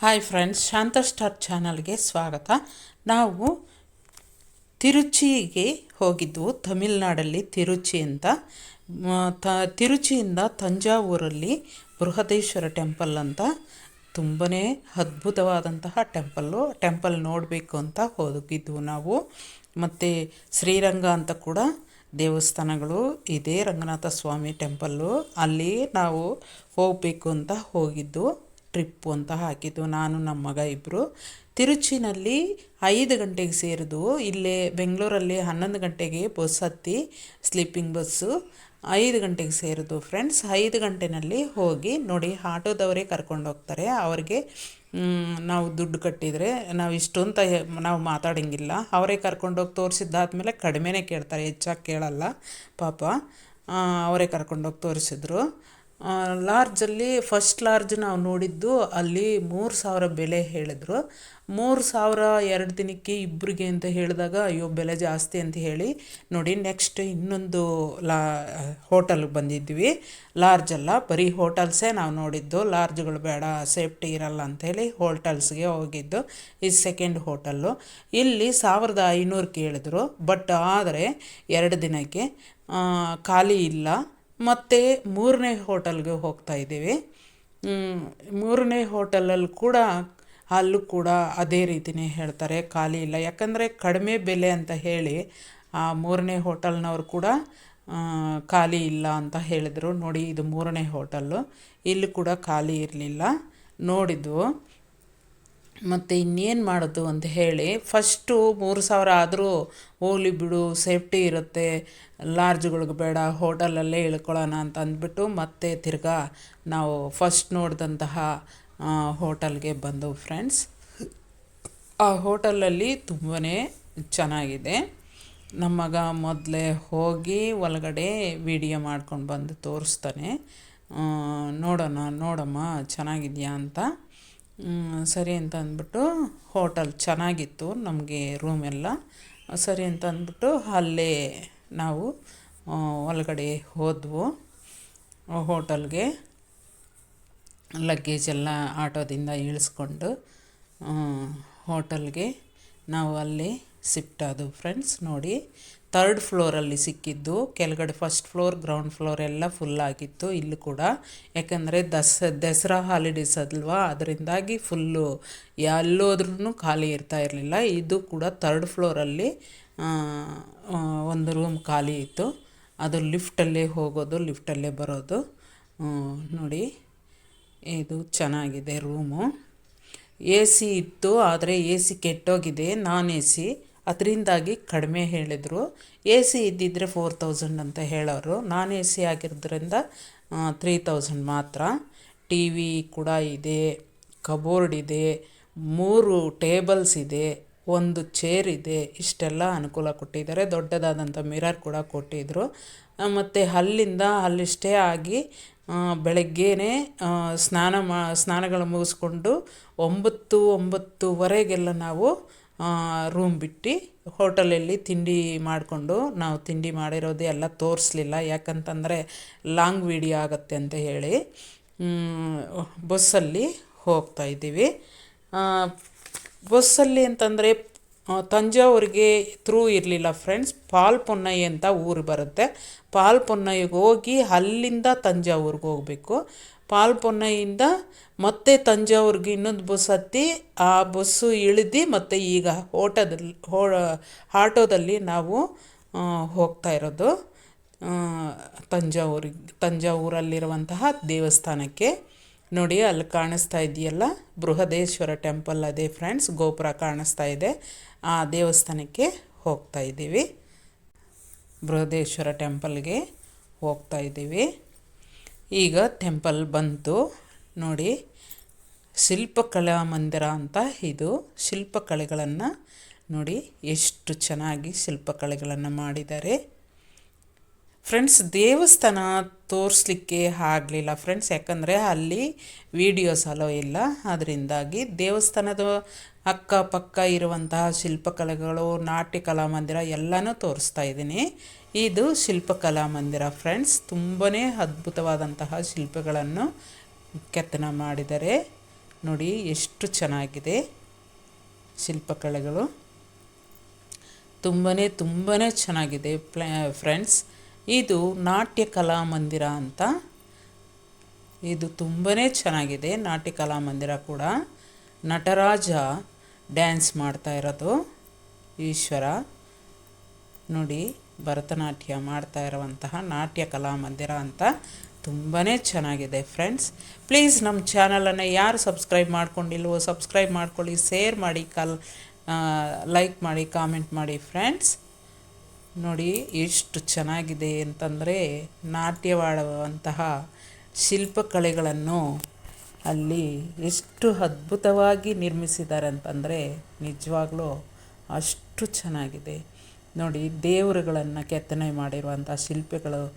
Hi friends ಶಾಂತ star ಚಾನಲ್ಗೆ ಸ್ವಾಗತ. ನಾವು ತಿರುಚಿಗೆ ಹೋಗಿದ್ವು ತಮಿಳ್ನಾಡಲ್ಲಿ ತಿರುಚಿ ಅಂತ. ತ, ತಿರುಚಿಯಿಂದ ತಂಜಾವೂರಲ್ಲಿ ಬೃಹದೇಶ್ವರ ಟೆಂಪಲ್ ಅಂತ. ತುಂಬಾ ಅದ್ಭುತವಾದಂತಹ ಟೆಂಪಲ್ಲು. ಟೆಂಪಲ್ ನೋಡಬೇಕು ಅಂತ ಹೋಗಿದ್ವು ನಾವು. ಮತ್ತು ಶ್ರೀರಂಗ ಅಂತ ಕೂಡ ದೇವಸ್ಥಾನಗಳು ಇದೆ, ರಂಗನಾಥ ಸ್ವಾಮಿ ಟೆಂಪಲ್ಲು. ಅಲ್ಲಿ ನಾವು ಹೋಗಬೇಕು ಅಂತ ಹೋಗಿದ್ದು. ಟ್ರಿಪ್ಪು ಅಂತ ಹಾಕಿದ್ದು ನಾನು, ನಮ್ಮ ಮಗ ಇಬ್ಬರು ತಿರುಚಿನಲ್ಲಿ ಐದು ಗಂಟೆಗೆ ಸೇರಿದು ಇಲ್ಲೇ ಬೆಂಗಳೂರಲ್ಲಿ ಹನ್ನೊಂದು ಗಂಟೆಗೆ ಬಸ್ ಹತ್ತಿ, ಸ್ಲೀಪಿಂಗ್ ಬಸ್ಸು ಐದು ಗಂಟೆಗೆ ಸೇರಿದು ಫ್ರೆಂಡ್ಸ್, ಐದು ಗಂಟೆನಲ್ಲಿ ಹೋಗಿ ನೋಡಿ, ಆಟೋದವರೇ ಕರ್ಕೊಂಡು ಹೋಗ್ತಾರೆ. ಅವ್ರಿಗೆ ನಾವು ದುಡ್ಡು ಕಟ್ಟಿದರೆ ನಾವು ಇಷ್ಟು ಅಂತ ನಾವು ಮಾತಾಡೋಂಗಿಲ್ಲ. ಅವರೇ ಕರ್ಕೊಂಡೋಗಿ ತೋರಿಸಿದ್ದಾದ್ಮೇಲೆ ಕಡಿಮೆನೇ ಕೇಳ್ತಾರೆ. ಹೆಚ್ಚಾಗಿ ಕೇಳಲ್ಲ. ಪಾಪ ಅವರೇ ಕರ್ಕೊಂಡೋಗಿ ತೋರಿಸಿದ್ರು. ಲಾರ್ಜಲ್ಲಿ ಫಸ್ಟ್ ಲಾರ್ಜ್ ನಾವು ನೋಡಿದ್ದು ಅಲ್ಲಿ ಮೂರು ಸಾವಿರ ಬೆಲೆ ಹೇಳಿದ್ರು. ಮೂರು ಸಾವಿರ ಎರಡು ದಿನಕ್ಕೆ ಇಬ್ಬರಿಗೆ ಅಂತ ಹೇಳಿದಾಗ ಅಯ್ಯೋ ಬೆಲೆ ಜಾಸ್ತಿ ಅಂತ ಹೇಳಿ ನೋಡಿ ನೆಕ್ಸ್ಟ್ ಇನ್ನೊಂದು ಲಾ ಹೋಟೆಲ್ಗೆ ಬಂದಿದ್ವಿ. ಲಾರ್ಜ್ ಅಲ್ಲ, ಬರೀ ಹೋಟೆಲ್ಸೇ ನಾವು ನೋಡಿದ್ದು. ಲಾರ್ಜ್ಗಳು ಬೇಡ ಸೇಫ್ಟಿ ಇರಲ್ಲ ಅಂಥೇಳಿ ಹೋಟೆಲ್ಸ್ಗೆ ಹೋಗಿದ್ದು. ಈ ಸೆಕೆಂಡ್ ಹೋಟೆಲ್ಲು ಇಲ್ಲಿ ಸಾವಿರದ ಐನೂರು ಕೇಳಿದ್ರು ಬಟ್ ಆದರೆ ಎರಡು ದಿನಕ್ಕೆ ಖಾಲಿ ಇಲ್ಲ. ಮತ್ತು ಮೂರನೇ ಹೋಟೆಲ್ಗೆ ಹೋಗ್ತಾ ಇದ್ದೀವಿ. ಮೂರನೇ ಹೋಟೆಲಲ್ಲಿ ಕೂಡ ಅಲ್ಲೂ ಕೂಡ ಅದೇ ರೀತಿನೇ ಹೇಳ್ತಾರೆ, ಖಾಲಿ ಇಲ್ಲ. ಯಾಕಂದರೆ ಕಡಿಮೆ ಬೆಲೆ ಅಂತ ಹೇಳಿ ಆ ಮೂರನೇ ಹೋಟೆಲ್ನವ್ರು ಕೂಡ ಖಾಲಿ ಇಲ್ಲ ಅಂತ ಹೇಳಿದರು. ನೋಡಿ, ಇದು ಮೂರನೇ ಹೋಟೆಲ್ಲು. ಇಲ್ಲಿ ಕೂಡ ಖಾಲಿ ಇರಲಿಲ್ಲ. ನೋಡಿದ್ವು ಮತ್ತು ಇನ್ನೇನು ಮಾಡೋದು ಅಂತ ಹೇಳಿ ಫಸ್ಟು ಮೂರು ಸಾವಿರ ಆದರೂ ಹೋಗ್ಲಿ ಬಿಡು ಸೇಫ್ಟಿ ಇರುತ್ತೆ ಲಾರ್ಜ್ಗಳಿಗೆ ಬೇಡ ಹೋಟೆಲಲ್ಲೇ ಇಳ್ಕೊಳ್ಳೋಣ ಅಂತ ಅಂದ್ಬಿಟ್ಟು ಮತ್ತೆ ತಿರ್ಗಾ ನಾವು ಫಸ್ಟ್ ನೋಡಿದಂತಹ ಹೋಟೆಲ್ಗೆ ಬಂದವು ಫ್ರೆಂಡ್ಸ್ ಆ ಹೋಟೆಲಲ್ಲಿ ತುಂಬಾ ಚೆನ್ನಾಗಿದೆ. ನಮ್ಮ ಮಗ ಮೊದಲೇ ಹೋಗಿ ಒಳಗಡೆ ವಿಡಿಯೋ ಮಾಡ್ಕೊಂಡು ಬಂದು ತೋರಿಸ್ತಾನೆ. ನೋಡೋಣ, ನೋಡಮ್ಮ, ಚೆನ್ನಾಗಿದೆಯಾ ಅಂತ. ಸರಿ ಅಂತ ಅಂದ್ಬಿಟ್ಟು ಹೋಟೆಲ್ ಚೆನ್ನಾಗಿತ್ತು ನಮಗೆ ರೂಮ್ ಎಲ್ಲ. ಸರಿ ಅಂತ ಅಂದ್ಬಿಟ್ಟು ಅಲ್ಲೇ ನಾವು ಒಳಗಡೆ ಹೋದ್ವು. ಹೋಟಲ್ಗೆ ಲಗೇಜ್ ಎಲ್ಲ ಆಟೋದಿಂದ ಇಳಿಸ್ಕೊಂಡು ಹೋಟಲ್ಗೆ ಹೋಟೆಲ್ಗೆ ನಾವು ಅಲ್ಲಿ ಶಿಫ್ಟ್ ಆದವು ಫ್ರೆಂಡ್ಸ್ ನೋಡಿ. ತರ್ಡ್ ಫ್ಲೋರಲ್ಲಿ ಸಿಕ್ಕಿದ್ದು, ಕೆಳಗಡೆ ಫಸ್ಟ್ ಫ್ಲೋರ್ ಗ್ರೌಂಡ್ ಫ್ಲೋರ್ ಎಲ್ಲ ಫುಲ್ ಆಗಿತ್ತು. ಇಲ್ಲಿ ಕೂಡ. ಯಾಕಂದರೆ ದಸ್, ದಸರಾ ಹಾಲಿಡೇಸ್ ಅಲ್ವಾ? ಅದರಿಂದಾಗಿ ಫುಲ್ಲು ಎಲ್ಲೋದ್ರೂ ಖಾಲಿ ಇರ್ತಾ ಇರಲಿಲ್ಲ. ಇದು ಕೂಡ ಥರ್ಡ್ ಫ್ಲೋರಲ್ಲಿ ಒಂದು ರೂಮ್ ಖಾಲಿ ಇತ್ತು. ಅದು ಲಿಫ್ಟಲ್ಲೇ ಹೋಗೋದು ಲಿಫ್ಟಲ್ಲೇ ಬರೋದು. ನೋಡಿ. ಇದು ಚೆನ್ನಾಗಿದೆ ರೂಮು ಎ ಸಿ ಇತ್ತು, ಆದರೆ ಎ ಸಿ ಕೆಟ್ಟೋಗಿದೆ. ನಾನ್ ಎ ಸಿ ಅದರಿಂದಾಗಿ ಕಡಿಮೆ ಹೇಳಿದರು. ಎ ಸಿ ಇದ್ದಿದ್ದರೆ ಫೋರ್ ತೌಸಂಡ್ ಅಂತ ಹೇಳೋರು. ನಾನ್ ಎ ಸಿ ಆಗಿರೋದ್ರಿಂದ ತ್ರೀ ತೌಸಂಡ್ ಮಾತ್ರ. ಟಿ ವಿ ಕೂಡ ಇದೆ, ಕಬೋರ್ಡ್ ಇದೆ, ಮೂರು ಟೇಬಲ್ಸ್ ಇದೆ, ಒಂದು ಚೇರ್ ಇದೆ. ಇಷ್ಟೆಲ್ಲ ಅನುಕೂಲ ಕೊಟ್ಟಿದ್ದಾರೆ. ದೊಡ್ಡದಾದಂಥ ಮಿರರ್ ಕೂಡ ಕೊಟ್ಟಿದ್ದರು ಮತ್ತು ಅಲ್ಲಿಂದ ಅಲ್ಲಿ ಸ್ಟೇ ಆಗಿ ಬೆಳಗ್ಗೆ ಬೆಳಗ್ಗೆನೇ ಸ್ನಾನ ಮಾ, ಸ್ನಾನಗಳು ಮುಗಿಸ್ಕೊಂಡು ಒಂಬತ್ತು, ಒಂಬತ್ತುವರೆಗೆಲ್ಲ ನಾವು ರೂಮ್ ಬಿಟ್ಟು ಹೋಟೆಲಲ್ಲಿ ತಿಂಡಿ ಮಾಡಿಕೊಂಡು ನಾವು ತಿಂಡಿ ಮಾಡಿರೋದು ಎಲ್ಲ ತೋರಿಸ್ಲಿಲ್ಲ. ಯಾಕಂತಂದರೆ ಲಾಂಗ್ ವೀಡಿಯೋ ಆಗುತ್ತೆ ಅಂತ ಹೇಳಿ ಬಸ್ಸಲ್ಲಿ ಹೋಗ್ತಾ ಇದ್ದೀವಿ. ಬಸ್ಸಲ್ಲಿ ಅಂತಂದರೆ ತಂಜಾವೂರಿಗೆ ಥ್ರೂ ಇರಲಿಲ್ಲ ಫ್ರೆಂಡ್ಸ್ ಪಾಲ್ ಪೊನ್ನೈ ಅಂತ ಊರು ಬರುತ್ತೆ. ಪಾಲ್ ಪೊನ್ನೈಗೆ ಹೋಗಿ ಅಲ್ಲಿಂದ ತಂಜಾವೂರಿಗೆ ಹೋಗಬೇಕು. ಪಾಲ್ ಪೊನ್ನೈಯಿಂದ ಮತ್ತೆ ತಂಜಾವೂರಿಗೆ ಇನ್ನೊಂದು ಬಸ್ ಹತ್ತಿ ಆ ಬಸ್ಸು ಇಳಿದು ಮತ್ತೆ ಈಗ ಓಟದಲ್ಲಿ ಹೋ ಆಟೋದಲ್ಲಿ ನಾವು ಹೋಗ್ತಾ ಇರೋದು ತಂಜಾವೂರಿಗೆ ತಂಜಾವೂರಲ್ಲಿರುವಂತಹ ದೇವಸ್ಥಾನಕ್ಕೆ. ನೋಡಿ, ಅಲ್ಲಿ ಕಾಣಿಸ್ತಾ ಇದೆಯಲ್ಲ, ಬೃಹದೇಶ್ವರ ಟೆಂಪಲ್ ಅದೇ ಫ್ರೆಂಡ್ಸ್, ಗೋಪುರ ಕಾಣಿಸ್ತಾ ಇದೆ. ಆ ದೇವಸ್ಥಾನಕ್ಕೆ ಹೋಗ್ತಾ ಇದ್ದೀವಿ. ಬೃಹದೇಶ್ವರ ಟೆಂಪಲ್ಗೆ ಹೋಗ್ತಾ ಇದ್ದೀವಿ. ಈಗ ಟೆಂಪಲ್ ಬಂತು. ನೋಡಿ ಶಿಲ್ಪಕಲಾ ಮಂದಿರ ಅಂತ ಇದು. ಶಿಲ್ಪಕಲೆಗಳನ್ನು ನೋಡಿ ಎಷ್ಟು ಚೆನ್ನಾಗಿ ಶಿಲ್ಪಕಲೆಗಳನ್ನು ಮಾಡಿದ್ದಾರೆ. ಫ್ರೆಂಡ್ಸ್ ದೇವಸ್ಥಾನ ತೋರಿಸ್ಲಿಕ್ಕೆ ಆಗಲಿಲ್ಲ ಫ್ರೆಂಡ್ಸ್ ಯಾಕಂದರೆ ಅಲ್ಲಿ ವೀಡಿಯೋಸ್ ಅಲೋ ಇಲ್ಲ. ಅದರಿಂದಾಗಿ ದೇವಸ್ಥಾನದ ಅಕ್ಕಪಕ್ಕ ಇರುವಂತಹ ಶಿಲ್ಪಕಲೆಗಳು ನಾಟ್ಯ ಕಲಾ ಮಂದಿರ ಎಲ್ಲನೂ ತೋರಿಸ್ತಾ ಇದ್ದೀನಿ. ಇದು ಶಿಲ್ಪಕಲಾ ಮಂದಿರ ಫ್ರೆಂಡ್ಸ್ ತುಂಬಾ ಅದ್ಭುತವಾದಂತಹ ಶಿಲ್ಪಗಳನ್ನು ಕೆತ್ತನೆ ಮಾಡಿದ್ದಾರೆ ನೋಡಿ ಎಷ್ಟು ಚೆನ್ನಾಗಿದೆ ಶಿಲ್ಪಕಲೆಗಳು. ತುಂಬಾ ತುಂಬಾ ಚೆನ್ನಾಗಿದೆ ಫ್ರೆಂಡ್ಸ್ ಇದು ನಾಟ್ಯ ಕಲಾ ಮಂದಿರ ಅಂತ. ಇದು ತುಂಬಾ ಚೆನ್ನಾಗಿದೆ ನಾಟ್ಯ ಕಲಾ ಮಂದಿರ ಕೂಡ. ನಟರಾಜ ಡ್ಯಾನ್ಸ್ ಮಾಡ್ತಾ ಇರೋದು, ಈಶ್ವರ. ನೋಡಿ, ಭರತನಾಟ್ಯ ಮಾಡ್ತಾ ಇರುವಂತಹ ನಾಟ್ಯ ಕಲಾ ಮಂದಿರ ಅಂತ. ತುಂಬಾ ಚೆನ್ನಾಗಿದೆ ಫ್ರೆಂಡ್ಸ್. ಪ್ಲೀಸ್ ನಮ್ಮ ಚಾನಲನ್ನು ಯಾರು ಸಬ್ಸ್ಕ್ರೈಬ್ ಮಾಡ್ಕೊಂಡಿಲ್ವೋ, ಸಬ್ಸ್ಕ್ರೈಬ್ ಮಾಡ್ಕೊಳ್ಳಿ, ಶೇರ್ ಮಾಡಿ, ಕಲ್ ಲೈಕ್ ಮಾಡಿ, ಕಾಮೆಂಟ್ ಮಾಡಿ ಫ್ರೆಂಡ್ಸ್. ನೋಡಿ ಎಷ್ಟು ಚೆನ್ನಾಗಿದೆ ಅಂತಂದರೆ ನಾಟ್ಯವಾಡುವಂತಹ ಶಿಲ್ಪಕಲೆಗಳನ್ನು ಅಲ್ಲಿ ಎಷ್ಟು ಅದ್ಭುತವಾಗಿ ನಿರ್ಮಿಸಿದ್ದಾರೆ ಅಂತಂದರೆ ನಿಜವಾಗ್ಲೂ ಅಷ್ಟು ಚೆನ್ನಾಗಿದೆ. ನೋಡಿ, ದೇವರುಗಳನ್ನು ಕೆತ್ತನೆ ಮಾಡಿರುವಂಥ ಶಿಲ್ಪಿಗಳು,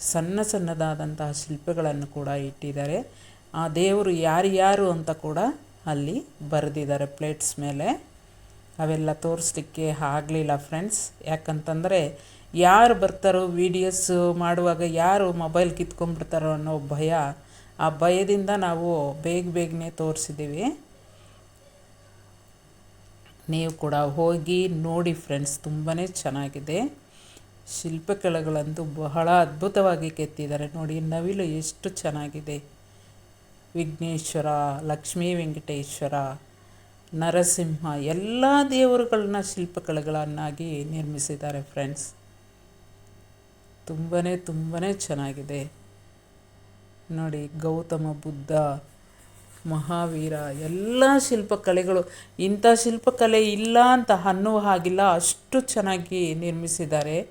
ಸಣ್ಣ ಸಣ್ಣದಾದಂತಹ ಶಿಲ್ಪಗಳನ್ನು ಕೂಡ ಇಟ್ಟಿದ್ದಾರೆ. ಆ ದೇವರು ಯಾರ್ಯಾರು ಅಂತ ಕೂಡ ಅಲ್ಲಿ ಬರೆದಿದ್ದಾರೆ ಪ್ಲೇಟ್ಸ್ ಮೇಲೆ. ಅವೆಲ್ಲ ತೋರಿಸ್ಲಿಕ್ಕೆ ಆಗಲಿಲ್ಲ ಫ್ರೆಂಡ್ಸ್ ಯಾಕಂತಂದರೆ ಯಾರು ಬರ್ತಾರೋ ವೀಡಿಯೋಸ್ ಮಾಡುವಾಗ ಯಾರು ಮೊಬೈಲ್ ಕಿತ್ಕೊಂಡ್ಬಿಡ್ತಾರೋ ಅನ್ನೋ ಭಯ, ಆ ಭಯದಿಂದ ನಾವು ಬೇಗ ಬೇಗನೆ ತೋರಿಸಿದ್ದೀವಿ ನೀವು ಕೂಡ ಹೋಗಿ ನೋಡಿ ಫ್ರೆಂಡ್ಸ್ ತುಂಬಾ ಚೆನ್ನಾಗಿದೆ. ಶಿಲ್ಪಕಲೆಗಳಂತೂ ಬಹಳ ಅದ್ಭುತವಾಗಿ ಕೆತ್ತಿದ್ದಾರೆ. ನೋಡಿ, ನವಿಲು ಎಷ್ಟು ಚೆನ್ನಾಗಿದೆ. ವಿಘ್ನೇಶ್ವರ, ಲಕ್ಷ್ಮೀ ವೆಂಕಟೇಶ್ವರ ನರಸಿಂಹ ಎಲ್ಲ ದೇವರುಗಳನ್ನ ಶಿಲ್ಪಕಲೆಗಳನ್ನಾಗಿ ನಿರ್ಮಿಸಿದ್ದಾರೆ ಫ್ರೆಂಡ್ಸ್ ತುಂಬಾ ತುಂಬಾ ಚೆನ್ನಾಗಿದೆ. ನೋಡಿ ಗೌತಮ, ಬುದ್ಧ, ಮಹಾವೀರ ಎಲ್ಲ ಶಿಲ್ಪಕಲೆಗಳು. ಇಂಥ ಶಿಲ್ಪಕಲೆ ಇಲ್ಲ ಅಂತ ಅನ್ನುವ ಹಾಗಿಲ್ಲ, ಅಷ್ಟು ಚೆನ್ನಾಗಿ ನಿರ್ಮಿಸಿದ್ದಾರೆ.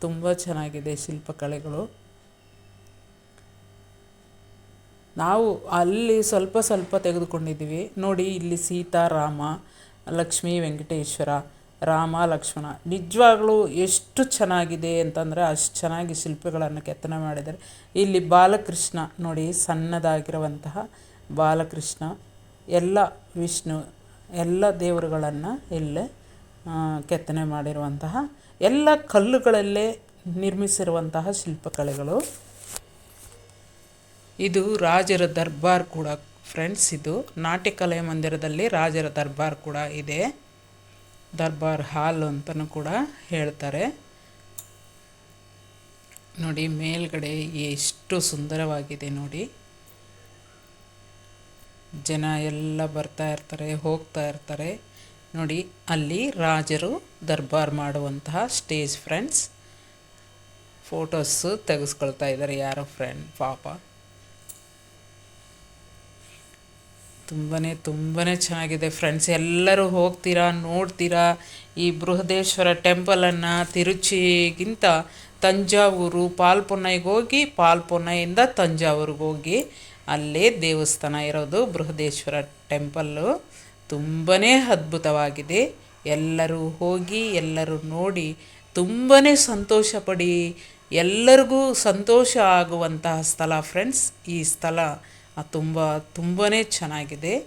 ತುಂಬ ಚೆನ್ನಾಗಿದೆ ಶಿಲ್ಪಕಲೆಗಳು. ನಾವು ಅಲ್ಲಿ ಸ್ವಲ್ಪ ಸ್ವಲ್ಪ ತೆಗೆದುಕೊಂಡಿದ್ದೀವಿ. ನೋಡಿ, ಇಲ್ಲಿ ಸೀತಾರಾಮ ಲಕ್ಷ್ಮೀ, ವೆಂಕಟೇಶ್ವರ, ರಾಮ, ಲಕ್ಷ್ಮಣ. ನಿಜವಾಗ್ಲೂ ಎಷ್ಟು ಚೆನ್ನಾಗಿದೆ ಅಂತಂದರೆ ಅಷ್ಟು ಚೆನ್ನಾಗಿ ಶಿಲ್ಪಗಳನ್ನು ಕೆತ್ತನೆ ಮಾಡಿದ್ದಾರೆ. ಇಲ್ಲಿ ಬಾಲಕೃಷ್ಣ ನೋಡಿ, ಸಣ್ಣದಾಗಿರುವಂತಹ ಬಾಲಕೃಷ್ಣ, ಎಲ್ಲ ವಿಷ್ಣು, ಎಲ್ಲ ದೇವರುಗಳನ್ನು ಇಲ್ಲೇ ಕೆತ್ತನೆ ಮಾಡಿರುವಂತಹ ಎಲ್ಲ ಕಲ್ಲುಗಳಲ್ಲೇ ನಿರ್ಮಿಸಿರುವಂತಹ ಶಿಲ್ಪಕಲೆಗಳು. ಇದು ರಾಜರ ದರ್ಬಾರ್ ಕೂಡ ಫ್ರೆಂಡ್ಸ್ ಇದು ನಾಟ್ಯಕಲೆ ಮಂದಿರದಲ್ಲಿ ರಾಜರ ದರ್ಬಾರ್ ಕೂಡ ಇದೆ. ದರ್ಬಾರ್ ಹಾಲ್ ಅಂತಲೂ ಕೂಡ ಹೇಳ್ತಾರೆ. ನೋಡಿ, ಮೇಲ್ಗಡೆ ಎಷ್ಟು ಸುಂದರವಾಗಿದೆ ನೋಡಿ. ಜನ ಎಲ್ಲ ಬರ್ತಾ ಇರ್ತಾರೆ, ಹೋಗ್ತಾ ಇರ್ತಾರೆ. ನೋಡಿ, ಅಲ್ಲಿ ರಾಜರು ದರ್ಬಾರ್ ಮಾಡುವಂತಹ ಸ್ಟೇಜ್ ಫ್ರೆಂಡ್ಸ್ ಫೋಟೋಸು ತೆಗೆಸ್ಕೊಳ್ತಾ ಇದ್ದಾರೆ ಯಾರೋ ಫ್ರೆಂಡ್ ಪಾಪ. ತುಂಬಾ ತುಂಬಾ ಚೆನ್ನಾಗಿದೆ ಫ್ರೆಂಡ್ಸ್ ಎಲ್ಲರೂ ಹೋಗ್ತೀರಾ, ನೋಡ್ತೀರಾ ಈ ಬೃಹದೇಶ್ವರ ಟೆಂಪಲನ್ನು ತಿರುಚಿಗಿಂತ ತಂಜಾವೂರು ಪಾಲ್ಪೊನ್ನೈಗೆ ಹೋಗಿ, ಪಾಲ್ಪೊನ್ನೈಯಿಂದ ತಂಜಾವೂರಿಗೆ ಹೋಗಿ ಅಲ್ಲೇ ದೇವಸ್ಥಾನ ಇರೋದು ಬೃಹದೇಶ್ವರ ಟೆಂಪಲ್ಲು ತುಂಬಾ ಅದ್ಭುತವಾಗಿದೆ. ಎಲ್ಲರೂ ಹೋಗಿ, ಎಲ್ಲರೂ ನೋಡಿ ತುಂಬಾ ಸಂತೋಷ ಪಡಿ. ಎಲ್ಲರಿಗೂ ಸಂತೋಷ ಆಗುವಂತಹ ಸ್ಥಳ ಫ್ರೆಂಡ್ಸ್ ಈ ಸ್ಥಳ. ತುಂಬ ತುಂಬಾ ಚೆನ್ನಾಗಿದೆ.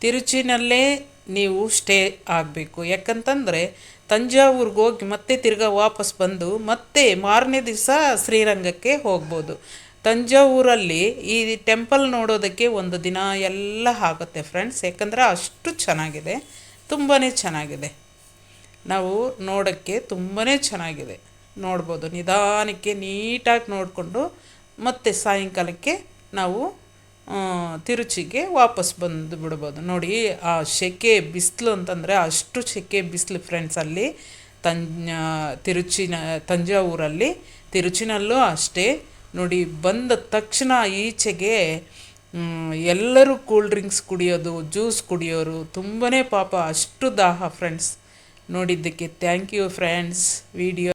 ತಿರುಚಿನಲ್ಲೇ ನೀವು ಸ್ಟೇ ಆಗಬೇಕು. ಯಾಕಂತಂದರೆ ತಂಜಾವೂರಿಗೆ ಹೋಗಿ ಮತ್ತೆ ತಿರ್ಗಾ ವಾಪಸ್ ಬಂದು ಮತ್ತೆ ಮಾರನೇ ದಿವಸ ಶ್ರೀರಂಗಕ್ಕೆ ಹೋಗ್ಬೋದು. ತಂಜಾವೂರಲ್ಲಿ ಈ ಟೆಂಪಲ್ ನೋಡೋದಕ್ಕೆ ಒಂದು ದಿನ ಎಲ್ಲ ಆಗುತ್ತೆ ಫ್ರೆಂಡ್ಸ್. ಯಾಕಂದರೆ ಅಷ್ಟು ಚೆನ್ನಾಗಿದೆ. ತುಂಬಾ ಚೆನ್ನಾಗಿದೆ. ನಾವು ನೋಡೋಕ್ಕೆ ತುಂಬಾ ಚೆನ್ನಾಗಿದೆ. ನೋಡ್ಬೋದು. ನಿಧಾನಕ್ಕೆ ನೀಟಾಗಿ ನೋಡಿಕೊಂಡು ಮತ್ತೆ ಸಾಯಂಕಾಲಕ್ಕೆ ನಾವು ತಿರುಚಿಗೆ ವಾಪಸ್ ಬಂದು ಬಿಡ್ಬೋದು. ನೋಡಿ, ಆ ಸೆಕೆ ಬಿಸಿಲು ಅಂತಂದರೆ ಅಷ್ಟು ಸೆಕೆ ಬಿಸಿಲು ಫ್ರೆಂಡ್ಸ್ ಅಲ್ಲಿ, ತಂಜ, ತಿರುಚಿನ, ತಂಜಾವೂರಲ್ಲಿ, ತಿರುಚಿನಲ್ಲೂ ಅಷ್ಟೇ. ನೋಡಿ, ಬಂದ ತಕ್ಷಣ ಈಚೆಗೆ ಎಲ್ಲರೂ ಕೂಲ್ ಡ್ರಿಂಕ್ಸ್ ಕುಡಿಯೋದು ಜ್ಯೂಸ್ ಕುಡಿಯೋರು ತುಂಬಾ ಪಾಪ ಅಷ್ಟು ದಾಹ ಫ್ರೆಂಡ್ಸ್ ನೋಡಿದ್ದಕ್ಕೆ ಥ್ಯಾಂಕ್ ಯು ಫ್ರೆಂಡ್ಸ್ ವಿಡಿಯೋ